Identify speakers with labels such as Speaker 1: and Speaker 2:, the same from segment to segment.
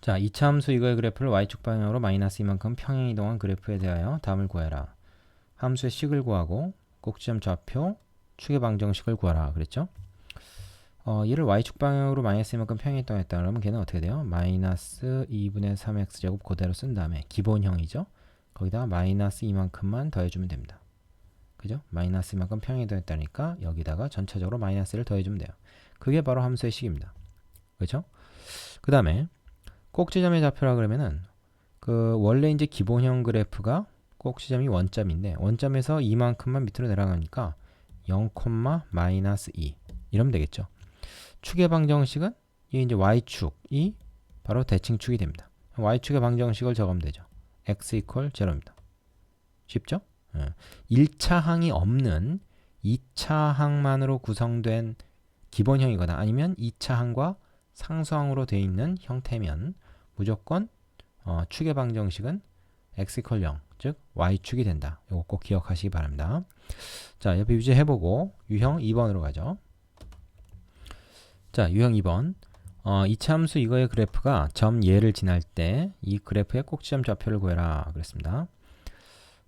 Speaker 1: 자, 이차 함수 이거의 그래프를 y축 방향으로 마이너스 이만큼 평행 이동한 그래프에 대하여 다음을 구해라. 함수의 식을 구하고 꼭지점 좌표 축의 방정식을 구하라 그랬죠? 어, 얘를 y축 방향으로 마이너스 이만큼 평행 이동했다 그러면 걔는 어떻게 돼요? 마이너스 2분의 3x제곱 그대로 쓴 다음에 기본형이죠? 거기다가 마이너스 이만큼만 더해주면 됩니다. 그죠? 마이너스 이만큼 평행 이동했다니까 여기다가 전체적으로 마이너스를 더해주면 돼요. 그게 바로 함수의 식입니다. 그죠? 그 다음에 꼭지점의 좌표라 그러면은 그 원래 이제 기본형 그래프가 꼭지점이 원점인데 원점에서 이만큼만 밑으로 내려가니까 0, 마이너스 2 이러면 되겠죠. 축의 방정식은 이 이제 y축이 바로 대칭축이 됩니다. y축의 방정식을 적으면 되죠. x 이퀄 제로입니다. 쉽죠? 예. 1차 항이 없는 2차 항만으로 구성된 기본형이거나 아니면 2차 항과 상수항으로 되어 있는 형태면 무조건 어, 축의 방정식은 x 이퀄 0, 즉 y축이 된다. 이거 꼭 기억하시기 바랍니다. 자, 옆에 유지해보고 유형 2번으로 가죠. 자, 유형 2번. 어, 이차 함수 이거의 그래프가 점 예를 지날 때 이 그래프의 꼭지점 좌표를 구해라 그랬습니다.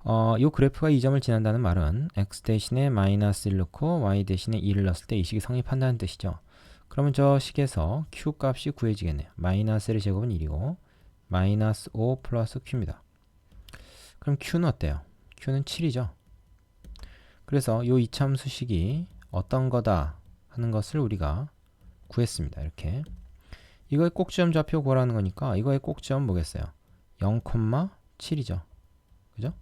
Speaker 1: 어, 이 그래프가 이 점을 지난다는 말은 x 대신에 마이너스 1 넣고 y 대신에 2를 넣었을 때 이 식이 성립한다는 뜻이죠. 그러면 저 식에서 q 값이 구해지겠네요. 마이너스 1의 제곱은 1이고 마이너스 5 플러스 q입니다. 그럼 q는 어때요? q는 7이죠. 그래서 이 이참수식이 어떤 거다 하는 것을 우리가 구했습니다. 이렇게 이거의 꼭지점 좌표 구하라는 거니까 이거의 꼭지점 뭐겠어요? 0,7이죠. 그죠?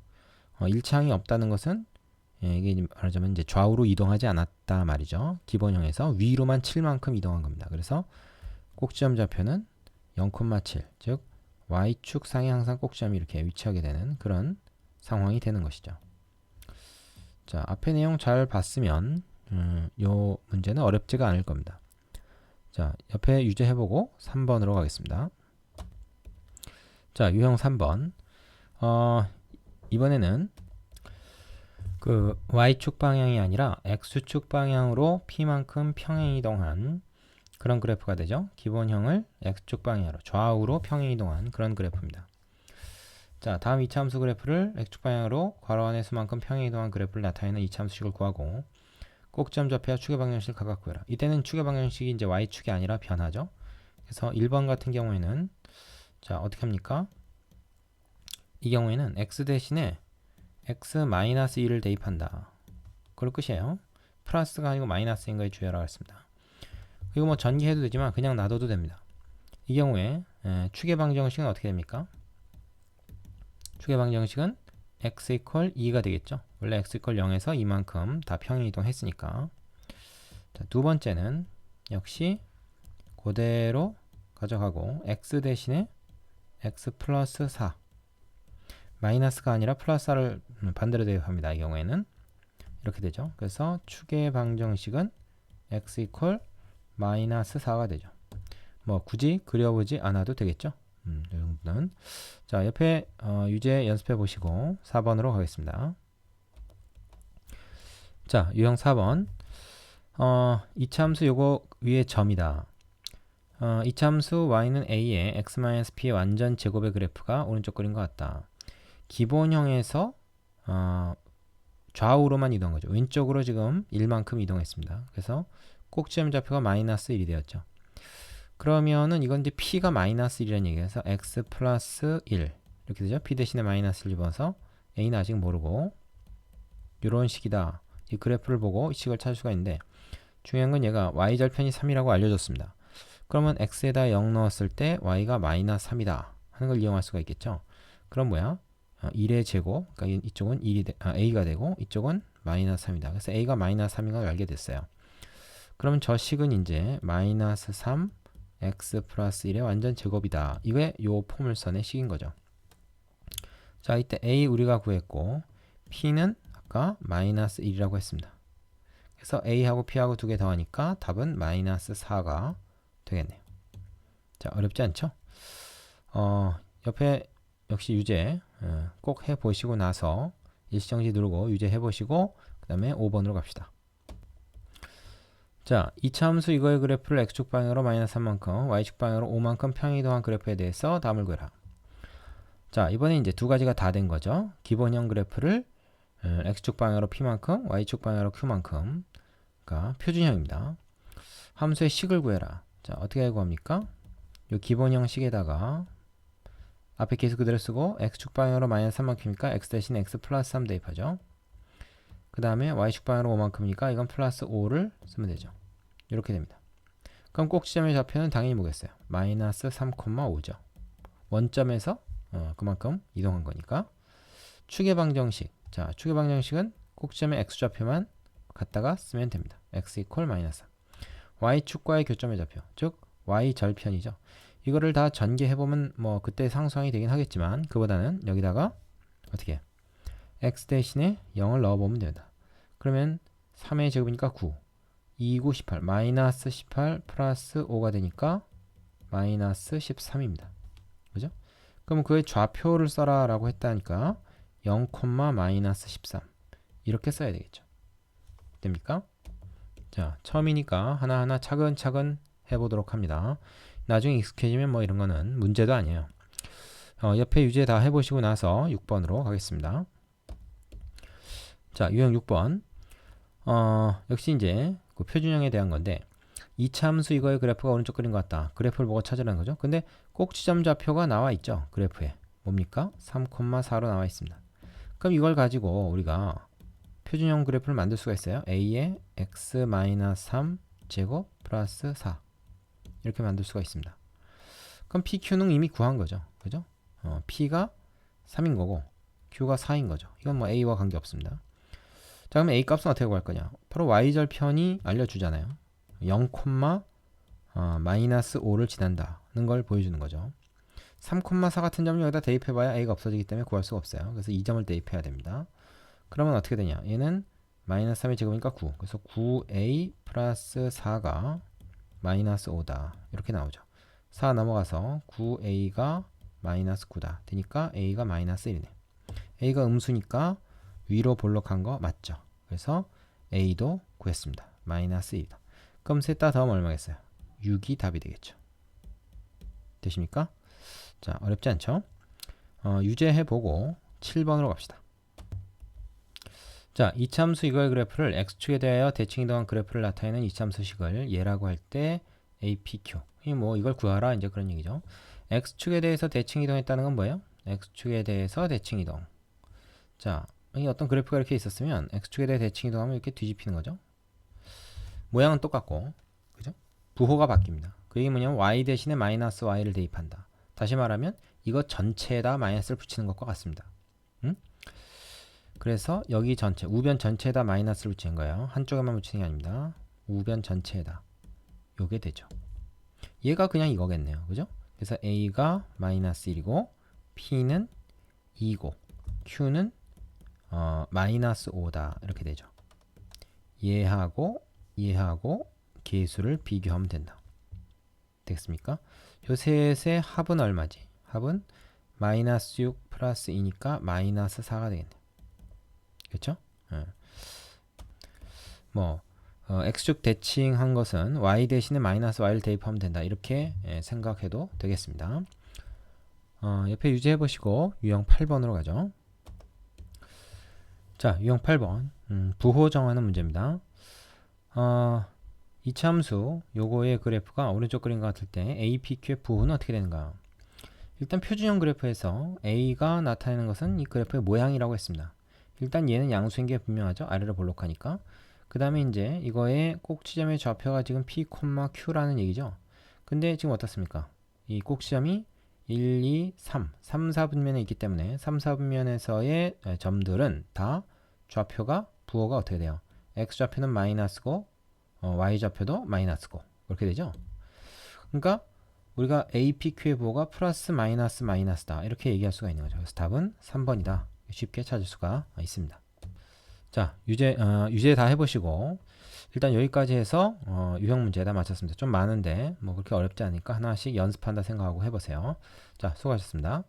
Speaker 1: 어, 1차항이 없다는 것은 예, 이게 말하자면 이제 좌우로 이동하지 않았다 말이죠. 기본형에서 위로만 7만큼 이동한 겁니다. 그래서 꼭지점 좌표는 0,7, 즉 y축 상에 항상 꼭지점이 이렇게 위치하게 되는 그런 상황이 되는 것이죠. 자, 앞에 내용 잘 봤으면 음, 요 문제는 어렵지가 않을 겁니다. 자, 옆에 유제해보고 3번으로 가겠습니다. 자, 유형 3번. 어, 이번에는 그 y축 방향이 아니라 x축 방향으로 p만큼 평행 이동한 그런 그래프가 되죠. 기본형을 x축 방향으로 좌우로 평행 이동한 그런 그래프입니다. 자, 다음 이차함수 그래프를 x축 방향으로 괄호 안의 수만큼 평행 이동한 그래프를 나타내는 이차함수식을 구하고 꼭지점 좌표와 축의 방정식을 각각 구해라. 이때는 축의 방정식이 이제 y축이 아니라 변하죠. 그래서 1번 같은 경우에는 자, 어떻게 합니까? 이 경우에는 x 대신에 x-2를 대입한다. 그럴 끝이에요. 플러스가 아니고 마이너스인 거에 주의하라고 했습니다. 그리고 뭐 전개해도 되지만 그냥 놔둬도 됩니다. 이 경우에 에, 축의 방정식은 어떻게 됩니까? 축의 방정식은 x 이퀄 2가 되겠죠. 원래 x 이퀄 0에서 이만큼 다 평행 이동했으니까. 자, 두 번째는 역시 그대로 가져가고 x 대신에 x 플러스 4 마이너스가 아니라 플러스 4를 반대로 대입합니다. 이 경우에는 이렇게 되죠. 그래서 축의 방정식은 x 이퀄 마이너스 4가 되죠. 뭐 굳이 그려보지 않아도 되겠죠. 음, 이 정도는 자 옆에 어, 유제 연습해 보시고 4번으로 가겠습니다. 자 유형 4번 어, 이참수 요거 위에 점이다. 어, 이참수 y는 a의 x-p의 완전 제곱의 그래프가 오른쪽 그린 것 같다. 기본형에서 어, 좌우로만 이동한 거죠. 왼쪽으로 지금 1만큼 이동했습니다. 그래서 꼭지점 좌표가 마이너스 1이 되었죠. 그러면은 이건 이제 p가 마이너스 1이라는 얘기에서 x 플러스 1 이렇게 되죠. p 대신에 마이너스 1 집어서 a는 아직 모르고 이런 식이다. 이 그래프를 보고 이 식을 찾을 수가 있는데 중요한 건 얘가 y절편이 3이라고 알려줬습니다. 그러면 x에다 0 넣었을 때 y가 마이너스 3이다 하는 걸 이용할 수가 있겠죠. 그럼 뭐야? 1의 어, 제곱, 그러니까 이쪽은 1이 되, 아, a가 되고 이쪽은 마이너스 3이다. 그래서 a가 마이너스 3인 걸 알게 됐어요. 그러면 저 식은 이제 마이너스 3 x 플러스 1의 완전 제곱이다. 이게 요 포물선의 식인 거죠. 자, 이때 a 우리가 구했고 p는 아까 마이너스 1이라고 했습니다. 그래서 a하고 p하고 두 개 더하니까 답은 마이너스 4가 되겠네요. 자, 어렵지 않죠? 어, 옆에 역시 유제 어, 꼭 해보시고 나서 일시정지 누르고 유제 해보시고 그 다음에 5번으로 갑시다. 자, 이차 함수 이거의 그래프를 x축 방향으로 마이너스 3만큼, y축 방향으로 5만큼 평이동한 그래프에 대해서 답을 구해라. 자, 이번에 이제 두 가지가 다 된 거죠. 기본형 그래프를 어, x축 방향으로 p만큼, y축 방향으로 q만큼, 그러니까 표준형입니다. 함수의 식을 구해라. 자, 어떻게 구합니까? 이 기본형 식에다가 앞에 계속 그대로 쓰고 x축 방향으로 마이너스 3만큼이니까 x 대신 x 플러스 3 대입하죠. 그 다음에 y축 방향으로 5만큼이니까 이건 플러스 5를 쓰면 되죠. 이렇게 됩니다. 그럼 꼭지점의 좌표는 당연히 뭐겠어요? 마이너스 3,5죠. 원점에서 어, 그만큼 이동한 거니까. 축의 방정식. 자, 축의 방정식은 꼭지점의 x좌표만 갖다가 쓰면 됩니다. x 이퀄 마이너스 3. y축과의 교점의 좌표. 즉 y절편이죠. 이거를 다 전개해보면 뭐 그때 상수항이 되긴 하겠지만 그보다는 여기다가 어떻게 x 대신에 0을 넣어보면 됩니다. 그러면 3의 제곱이니까 9 2, 9, 18 마이너스 18 플러스 5가 되니까 마이너스 13입니다. 그죠? 그럼 그의 좌표를 써라 라고 했다니까 0, 마이너스 13 이렇게 써야 되겠죠. 됩니까? 자 처음이니까 하나하나 차근차근 해보도록 합니다. 나중에 익숙해지면 뭐 이런 거는 문제도 아니에요. 어, 옆에 유제 다 해보시고 나서 6번으로 가겠습니다. 자, 유형 6번. 어, 역시 이제 그 표준형에 대한 건데 이차 함수 이거의 그래프가 오른쪽 그린 것 같다. 그래프를 보고 찾으라는 거죠. 근데 꼭지점 좌표가 나와 있죠. 그래프에. 뭡니까? 3,4로 나와 있습니다. 그럼 이걸 가지고 우리가 표준형 그래프를 만들 수가 있어요. a의 x-3 제곱 플러스 4 이렇게 만들 수가 있습니다. 그럼 PQ는 이미 구한 거죠. 그죠? 어, P가 3인 거고 Q가 4인 거죠. 이건 뭐 A와 관계 없습니다. 자, 그러면 A 값은 어떻게 구할 거냐? 바로 Y절편이 알려주잖아요. 0, 어, 마이너스 5를 지난다는 걸 보여주는 거죠. 3,4 같은 점을 여기다 대입해봐야 A가 없어지기 때문에 구할 수가 없어요. 그래서 이 점을 대입해야 됩니다. 그러면 어떻게 되냐? 얘는 마이너스 3의 제곱이니까 9. 그래서 9A 플러스 4가 마이너스 5다. 이렇게 나오죠. 4 넘어가서 9A가 마이너스 9다. 되니까 A가 마이너스 1이네. A가 음수니까 위로 볼록한 거 맞죠. 그래서 A도 구했습니다. 마이너스 1이다. 그럼 셋 다 더하면 얼마겠어요? 6이 답이 되겠죠. 되십니까? 자, 어렵지 않죠? 어, 유제해보고 7번으로 갑시다. 자, 이참수 이거의 그래프를 x축에 대하여 대칭 이동한 그래프를 나타내는 이참수식을 예라고 할 때 APQ. 이뭐 이걸 구하라 이제 그런 얘기죠. x축에 대해서 대칭 이동했다는 건 뭐예요? x축에 대해서 대칭 이동. 자, 이 어떤 그래프가 이렇게 있었으면 x축에 대해 대칭 이동하면 이렇게 뒤집히는 거죠. 모양은 똑같고, 그죠? 부호가 바뀝니다. 그 얘기 뭐냐면 y 대신에 마이너스 y를 대입한다. 다시 말하면 이거 전체에다 마이너스를 붙이는 것과 같습니다. 응? 그래서 여기 전체, 우변 전체에다 마이너스를 붙이는 거예요. 한쪽에만 붙이는 게 아닙니다. 우변 전체에다. 요게 되죠. 얘가 그냥 이거겠네요. 그죠? 그래서 A가 마이너스 1이고 P는 2고 Q는 어, 마이너스 5다. 이렇게 되죠. 얘하고 얘하고 계수를 비교하면 된다. 되겠습니까? 요 셋의 합은 얼마지? 합은 마이너스 6 플러스 2니까 마이너스 4가 되겠네. 그렇죠? 예. 뭐 어, x축 대칭한 것은 y 대신에 마이너스 y를 대입하면 된다. 이렇게 예, 생각해도 되겠습니다. 어, 옆에 유지해 보시고 유형 8번으로 가죠. 자, 유형 8번 음, 부호 정하는 문제입니다. 어, 이 참수 요거의 그래프가 오른쪽 그림 같을 때 APQ의 부호는 어떻게 되는가? 일단 표준형 그래프에서 A가 나타내는 것은 이 그래프의 모양이라고 했습니다. 일단 얘는 양수인 게 분명하죠. 아래로 볼록하니까. 그 다음에 이제 이거의 꼭지점의 좌표가 지금 P, Q라는 얘기죠. 근데 지금 어떻습니까? 이 꼭지점이 1, 2, 3, 3, 4분면에 있기 때문에 3, 4분면에서의 점들은 다 좌표가 부호가 어떻게 돼요? X좌표는 마이너스고 어, Y좌표도 마이너스고 그렇게 되죠. 그러니까 우리가 APQ의 부호가 플러스 마이너스 마이너스다 이렇게 얘기할 수가 있는 거죠. 그래서 답은 3번이다. 쉽게 찾을 수가 있습니다. 자, 유제, 어, 유제 다 해보시고, 일단 여기까지 해서, 어, 유형 문제 다 마쳤습니다. 좀 많은데, 뭐 그렇게 어렵지 않으니까 하나씩 연습한다 생각하고 해보세요. 자, 수고하셨습니다.